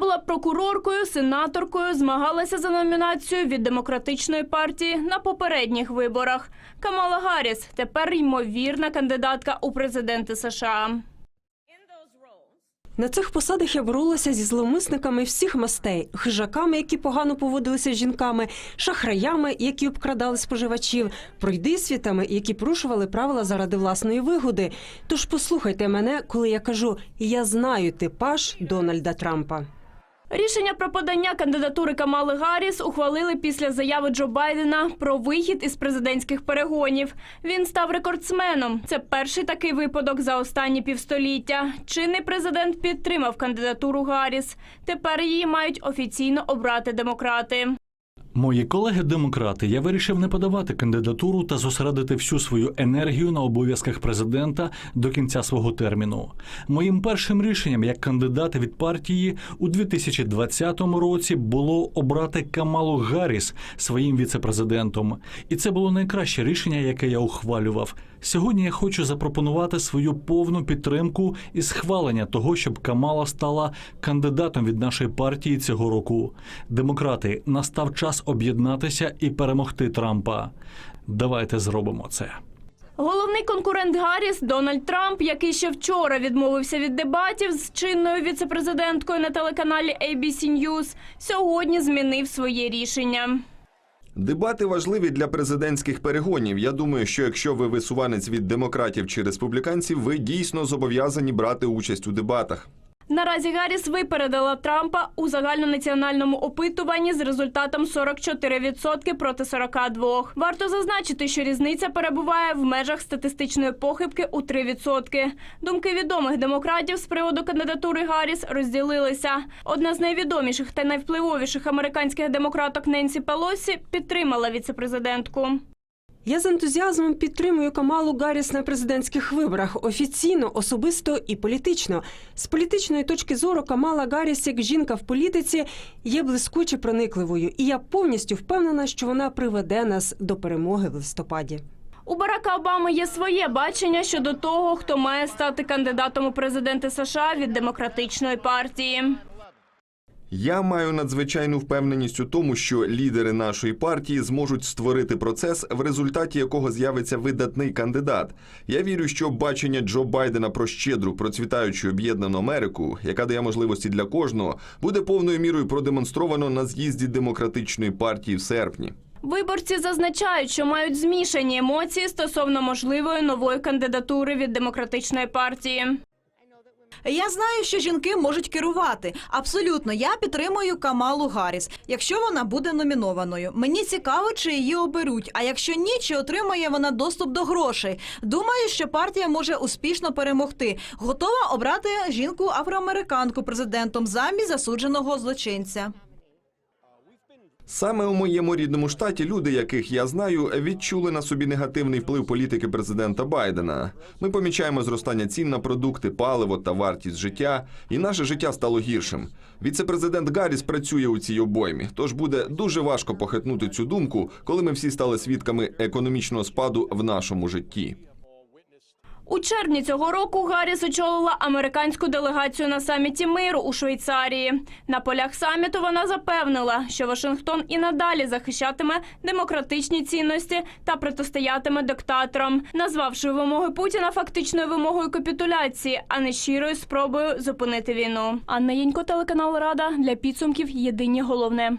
Була прокуроркою, сенаторкою, змагалася за номінацію від демократичної партії на попередніх виборах. Камала Гарріс тепер ймовірна кандидатка у президенти США. На цих посадах я боролася зі зловмисниками всіх мастей, хижаками, які погано поводилися з жінками, шахраями, які обкрадали споживачів, пройдисвітами, які порушували правила заради власної вигоди. Тож послухайте мене, коли я кажу я знаю типаж Дональда Трампа. Рішення про подання кандидатури Камали Гарріс ухвалили після заяви Джо Байдена про вихід із президентських перегонів. Він став рекордсменом. Це перший такий випадок за останні півстоліття. Чинний президент підтримав кандидатуру Гарріс. Тепер її мають офіційно обрати демократи. Мої колеги-демократи, я вирішив не подавати кандидатуру та зосередити всю свою енергію на обов'язках президента до кінця свого терміну. Моїм першим рішенням як кандидата від партії у 2020 році було обрати Камалу Гарріс своїм віцепрезидентом. І це було найкраще рішення, яке я ухвалював. Сьогодні я хочу запропонувати свою повну підтримку і схвалення того, щоб Камала стала кандидатом від нашої партії цього року. Демократи, настав час об'єднатися і перемогти Трампа. Давайте зробимо це. Головний конкурент Гарріс Дональд Трамп, який ще вчора відмовився від дебатів з чинною віцепрезиденткою на телеканалі ABC News, сьогодні змінив своє рішення. Дебати важливі для президентських перегонів. Я думаю, що якщо ви висуванець від демократів чи республіканців, ви дійсно зобов'язані брати участь у дебатах. Наразі Гарріс випередила Трампа у загальнонаціональному опитуванні з результатом 44% проти 42%. Варто зазначити, що різниця перебуває в межах статистичної похибки у 3%. Думки відомих демократів з приводу кандидатури Гарріс розділилися. Одна з найвідоміших та найвпливовіших американських демократок Ненсі Пелосі підтримала віцепрезидентку. Я з ентузіазмом підтримую Камалу Гарріс на президентських виборах офіційно, особисто і політично. З політичної точки зору Камала Гарріс, як жінка в політиці, є блискуче проникливою, і я повністю впевнена, що вона приведе нас до перемоги в листопаді. У Барака Обами є своє бачення щодо того, хто має стати кандидатом у президенти США від демократичної партії. Я маю надзвичайну впевненість у тому, що лідери нашої партії зможуть створити процес, в результаті якого з'явиться видатний кандидат. Я вірю, що бачення Джо Байдена про щедру, процвітаючу об'єднану Америку, яка дає можливості для кожного, буде повною мірою продемонстровано на з'їзді демократичної партії в серпні. Виборці зазначають, що мають змішані емоції стосовно можливої нової кандидатури від демократичної партії. Я знаю, що жінки можуть керувати. Абсолютно, я підтримую Камалу Гарріс, якщо вона буде номінованою. Мені цікаво, чи її оберуть. А якщо ні, чи отримає вона доступ до грошей. Думаю, що партія може успішно перемогти. Готова обрати жінку афроамериканку президентом замість засудженого злочинця. Саме у моєму рідному штаті люди, яких я знаю, відчули на собі негативний вплив політики президента Байдена. Ми помічаємо зростання цін на продукти, паливо та вартість життя, і наше життя стало гіршим. Віце-президент Гарріс працює у цій обоймі, тож буде дуже важко похитнути цю думку, коли ми всі стали свідками економічного спаду в нашому житті. У червні цього року Гарріс очолила американську делегацію на саміті миру у Швейцарії. На полях саміту вона запевнила, що Вашингтон і надалі захищатиме демократичні цінності та протистоятиме диктаторам, назвавши вимоги Путіна фактичною вимогою капітуляції, а не щирою спробою зупинити війну. Анна Єнько, телеканал Рада для підсумків. Єдині головне.